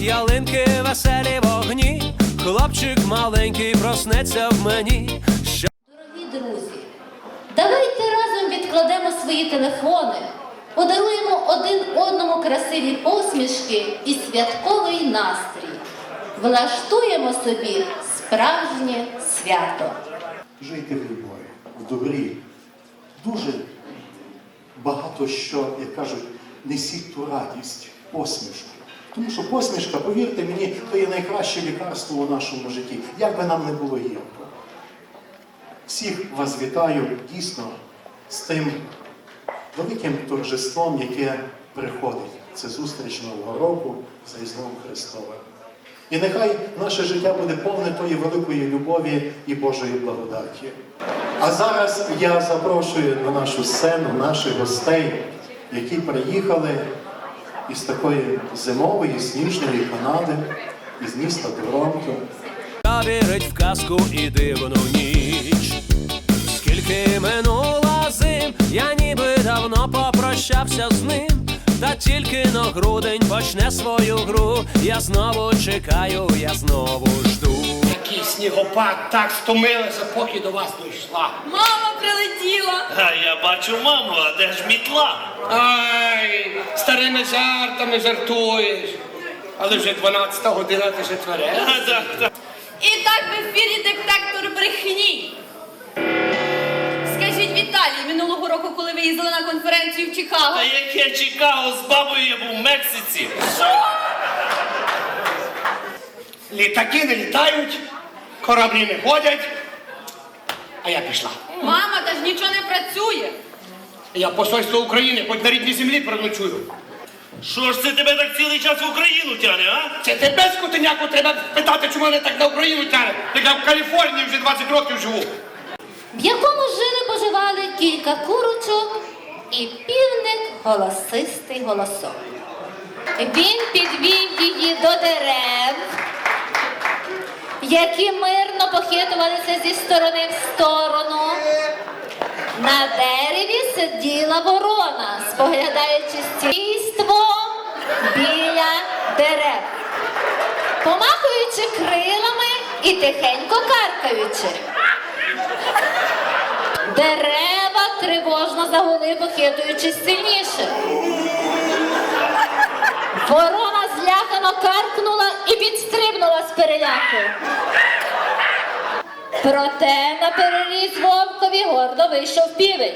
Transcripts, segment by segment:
ялинки, веселі вогні. Хлопчик маленький проснеться в мені. Що Дорогі друзі, давайте разом відкладемо свої телефони, подаруємо один одному красиві посмішки і святковий настрій. Влаштуємо собі справжнє свято. Жийте в любові, в добрі. Дуже багато що, як кажуть, несіть ту радість, посмішку. Тому що посмішка, повірте мені, то є найкраще лікарство у нашому житті, як би нам не було гірко. Всіх вас вітаю дійсно з тим великим торжеством, яке приходить. Це зустріч Нового року з Різдвом Христовим. І нехай наше життя буде повне тої великої любові і Божої благодаті. А зараз я запрошую на нашу сцену наших гостей, які приїхали із такої зимової сніжної Канади, із міста Торонто. Та вірить в казку і дивну ніч. Скільки минула зим, я ніби давно попрощався з ним. Та тільки на грудень почне свою гру. Я знову чекаю, я знову жду. Який снігопад так стомилася, поки до вас дійшла. Мама прилетіла. А я бачу маму, а де ж мітла? Ай, старими жартами жартуєш. Але вже 12 година ти ще тверез. А, так, так. І так в ефірі детектор брехні. Скажіть Віталій, минулого року, коли ви їздили на конференцію в Чикаго, Та яке Чикаго з бабою я був в Мексиці. Літаки не літають, кораблі не ходять. А я пішла. мама та ж нічого не працює. Я посольство України, хоч на рідній землі проночую. Що ж це тебе так цілий час в Україну тяне, а? Це тебе, скотиняку, треба питати, чому мене так на Україну тягне. Так я в Каліфорнії вже 20 років живу. в якому жили поживали кілька курочок і півник голосистий голосок. Він підвів її до дерев, які мирно похитувалися зі сторони в сторону. На дереві сиділа ворона, споглядаючи стійством біля дерев, помахуючи крилами і тихенько каркаючи. Дерева тривожно загули, похитуючись сильніше. Ворона злякано каркнула і підстрибнула з переляку. Проте на переріз вовкові гордо вийшов півень.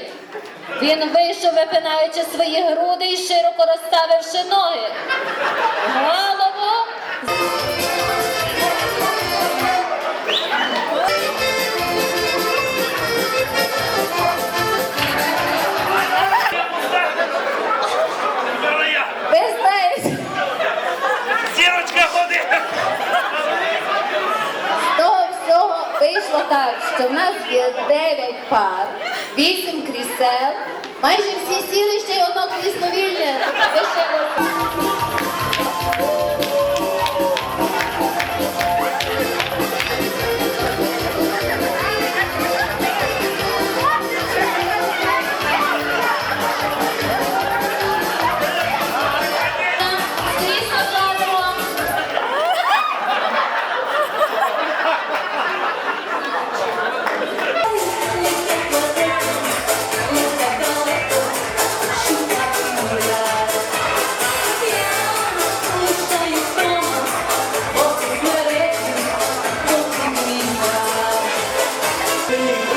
Він вийшов, випинаючи свої груди і широко розставивши ноги. Голову вийшло так, що в нас є 9 пар, 8 крісел, майже всі сіли ще й одно крісло вільне. лишилося. see.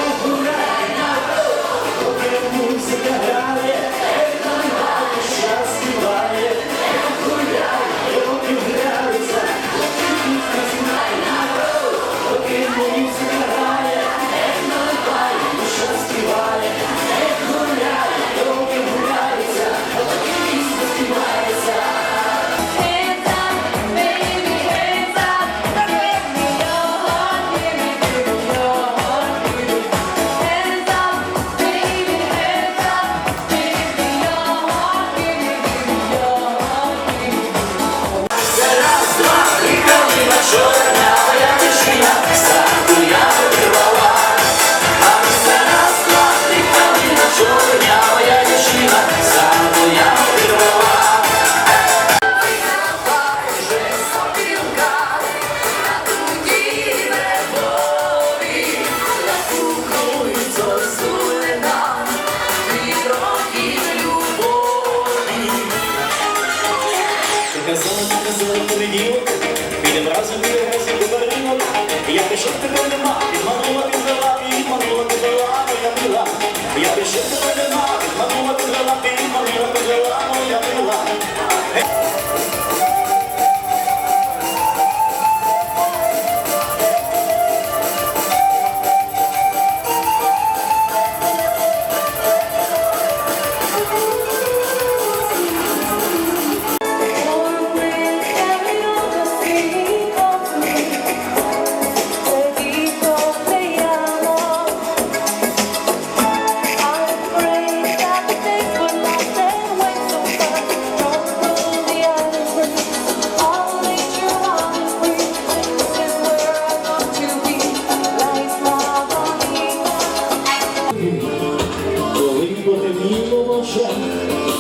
Потемніло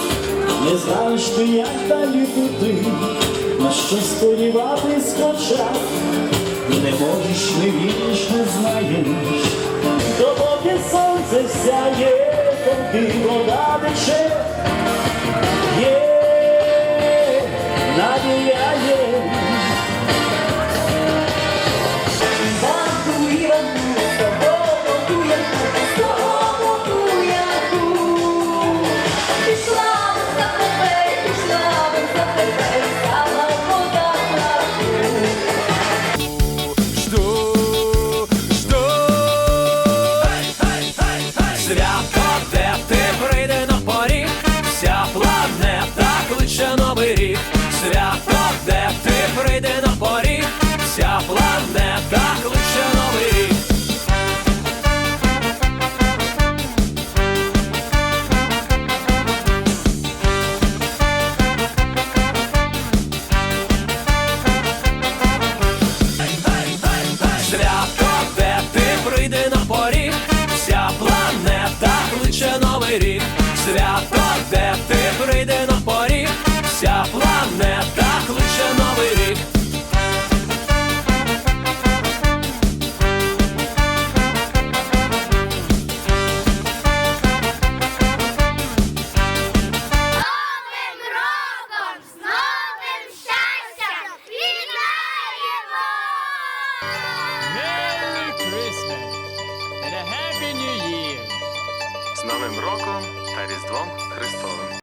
не знаєш ти, як далі бути, на що сподіватись хоча, не можеш, не віриш, не знаєш, допоки сонце сяє, поки вода тече, є, надія є. Кличе новий рік. Свято, де ти прийде на поріг. Вся планета кличе новий рік. Свято, де ти прийде на поріг, вся планета кличе новий рік. Свято, де ти прийде на поріг, вся планета